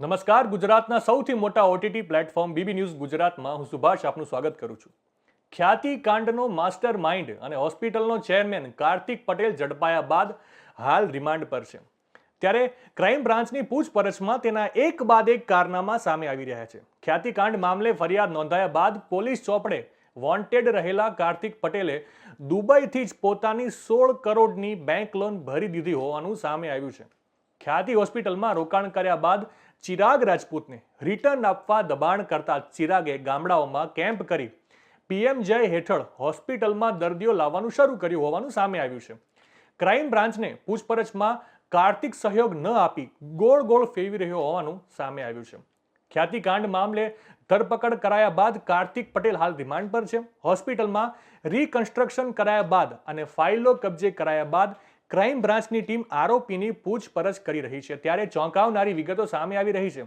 નમસ્કાર. ગુજરાતના સૌથી મોટા ઓટીટી પ્લેટફોર્મ બીબી ન્યૂઝ ગુજરાતમાં હું સુભાષ આપનું સ્વાગત કરું છું. ખ્યાતિ કાંડનો માસ્ટર માઇન્ડ અને હોસ્પિટલનો ચેરમેન કાર્તિક પટેલ ઝડપાયા બાદ હાલ રિમાન્ડ પર છે. ત્યારે ક્રાઇમ બ્રાન્ચની પૂછપરછમાં તેના એક બાદ એક કારનામા સામે આવી રહ્યા છે. ખ્યાતિકાંડ મામલે ફરિયાદ નોંધાયા બાદ પોલીસ ચોપડે વોન્ટેડ રહેલા કાર્તિક પટેલે દુબઈથી જ પોતાની સોળ કરોડની બેંક લોન ભરી દીધી હોવાનું સામે આવ્યું છે. ખ્યાતિ હોસ્પિટલમાં રોકાણ કર્યા બાદ ચિરાગ રાજપૂતને રિટર્ન આપવા દબાણ કરતા ચિરાગે ગામડાઓમાં કેમ્પ કરી. પીએમ જય હેઠળ હોસ્પિટલમાં દર્દીઓ લાવવાનું શરૂ કર્યું હોવાનું સામે આવ્યું છે. ક્રાઇમ બ્રાન્ચને પૂછપરછમાં કાર્તિક સહયોગ ન આપી ગોળ ગોળ ફેરવી રહ્યો હોવાનું સામે આવ્યું છે. ખ્યાતિકાંડ મામલે ધરપકડ કરાયા બાદ કાર્તિક પટેલ હાલ રિમાન્ડ પર છે. હોસ્પિટલમાં રિકન્સ્ટ્રક્શન કરાયા બાદ અને ફાઇલો કબજે કરાયા બાદ ક્રાઇમ બ્રાન્ચની ટીમ આરોપીની પૂછપરછ કરી રહી છે. ત્યારે ચોંકાવનારી વિગતો સામે આવી રહી છે.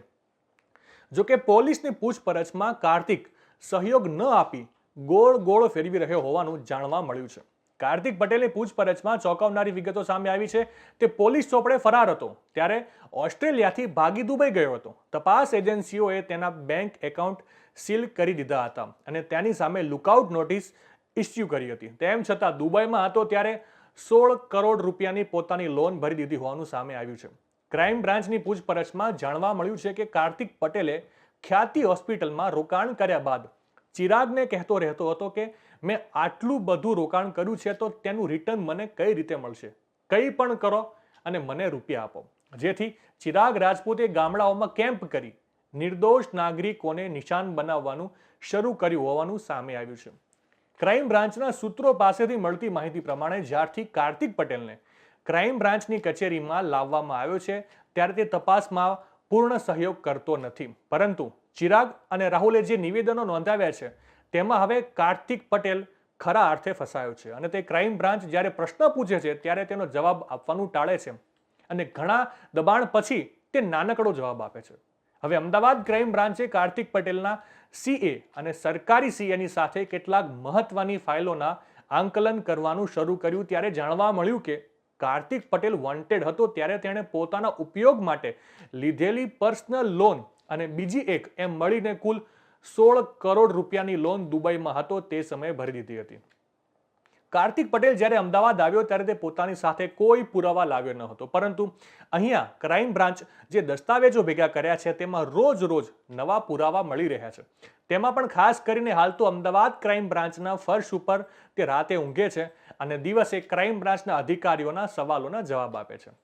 જો કે પોલીસની પૂછપરછમાં કાર્તિક સહયોગ ન આપી ગોળ ગોળ ફેરવી રહ્યો હોવાનું જાણવા મળ્યું છે. કાર્તિક પટેલની પૂછપરછમાં ચોંકાવનારી વિગતો સામે આવી છે તે પોલીસ ચોપડે ફરાર હતો ત્યારે ઓસ્ટ્રેલિયાથી ભાગી દુબઈ ગયો હતો. તપાસ એજન્સીઓએ તેના બેંક એકાઉન્ટ સીલ કરી દીધા હતા અને તેની સામે લુકઆઉટ નોટિસ ઇસ્યુ કરી હતી. તેમ છતાં દુબઈમાં હતો ત્યારે સોળ કરોડ રૂપિયાની પોતાની લોન ભરી દીધી હોવાનું સામે આવ્યું છે. ક્રાઇમ બ્રાન્ચની પૂછપરછમાં જાણવા મળ્યું છે કે કાર્તિક પટેલે ખ્યાતિ હોસ્પિટલમાં રોકાણ કર્યા બાદ ચિરાગને કહેતો રહેતો હતો કે, મેં આટલું બધું રોકાણ કર્યું છે તો તેનું રિટર્ન મને કઈ રીતે મળશે? કંઈ પણ કરો અને મને રૂપિયા આપો. જેથી ચિરાગ રાજપૂતે ગામડાઓમાં કેમ્પ કરી નિર્દોષ નાગરિકોને નિશાન બનાવવાનું શરૂ કર્યું હોવાનું સામે આવ્યું છે. ક્રાઇમ બ્રાન્ચના સૂત્રો પાસેથી મળતી માહિતી પ્રમાણે જ્યારથી કાર્તિક પટેલને ક્રાઇમ બ્રાન્ચની કચેરીમાં લાવવામાં આવ્યો છે, ત્યારે તે તપાસમાં પૂર્ણ સહયોગ કરતો નથી. પરંતુ ચિરાગ અને રાહુલે જે નિવેદનો નોંધાવ્યા છે, તેમાં હવે કાર્તિક પટેલ ખરા અર્થે ફસાયો છે અને તે ક્રાઇમ બ્રાન્ચ જ્યારે પ્રશ્ન પૂછે છે, ત્યારે તેનો જવાબ આપવાનું ટાળે છે અને ઘણા દબાણ પછી તે નાનકડો જવાબ આપે છે. હવે અમદાવાદ ક્રાઇમ બ્રાન્ચે કાર્તિક પટેલના સીએ અને સરકારી સીએની સાથે કેટલાક મહત્વની ફાઇલોના આંકલન કરવાનું શરૂ કર્યું. ત્યારે જાણવા મળ્યું કે કાર્તિક પટેલ વોન્ટેડ હતો ત્યારે તેણે પોતાના ઉપયોગ માટે લીધેલી પર્સનલ લોન અને બીજી એક એમ મળીને કુલ સોળ કરોડ રૂપિયાની લોન દુબઈમાં હતો. તે સમયે ભરી દીધી હતી. કાર્તિક પટેલ જ્યારે અમદાવાદ આવ્યો ત્યારે તે પોતાની સાથે કોઈ પુરાવા લાવ્યો ન હતો. પરંતુ અહીંયા ક્રાઇમ બ્રાન્ચ જે દસ્તાવેજો ભેગા કર્યા છે તેમાં રોજ રોજ નવા પુરાવા મળી રહ્યા છે. તેમાં પણ ખાસ કરીને હાલ તો અમદાવાદ ક્રાઇમ બ્રાન્ચના ફર્શ ઉપર તે રાતે ઊંઘે છે અને દિવસે ક્રાઇમ બ્રાન્ચના અધિકારીઓના સવાલોના જવાબ આપે છે.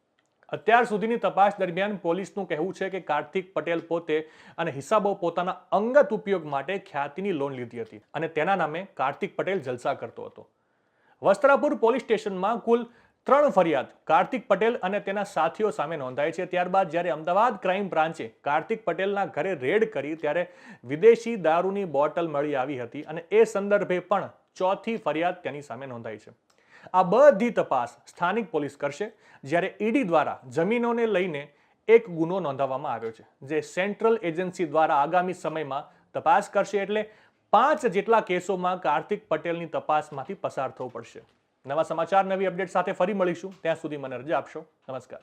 અત્યાર સુધીની તપાસ દરમિયાન પોલીસનું કહેવું છે કે કાર્તિક પટેલ પોતે અને હિસાબો પોતાના અંગત ઉપયોગ માટે ખ્યાતિની લોન લીધી હતી અને તેના નામે કાર્તિક પટેલ જલસા કરતો હતો. વસ્ત્રાપુર પોલીસ સ્ટેશનમાં કુલ ત્રણ ફરિયાદ. કાર્તિક પટેલ અને તેના સાથીઓ સામે નોંધાઈ છે. ત્યારબાદ જ્યારે અમદાવાદ ક્રાઇમ બ્રાન્ચે કાર્તિક પટેલના ઘરે રેડ કરી ત્યારે વિદેશી દારૂની બોટલ મળી આવી હતી અને એ સંદર્ભે પણ ચોથી ફરિયાદ તેની સામે નોંધાઈ છે. આ બધી તપાસ સ્થાનિક પોલીસ કરશે, જ્યારે ઈડી દ્વારા જમીનોને લઈને એક ગુનો નોંધાવવામાં આવ્યો છે, જે સેન્ટ્રલ એજન્સી દ્વારા આગામી સમયમાં તપાસ કરશે એટલે પાંચ જેટલા કેસોમાં કાર્તિક પટેલની તપાસમાંથી પસાર થવું પડશે. નવા સમાચાર, નવી અપડેટ સાથે ફરી મળીશું. ત્યાં સુધી મને રજા આપશો. નમસ્કાર.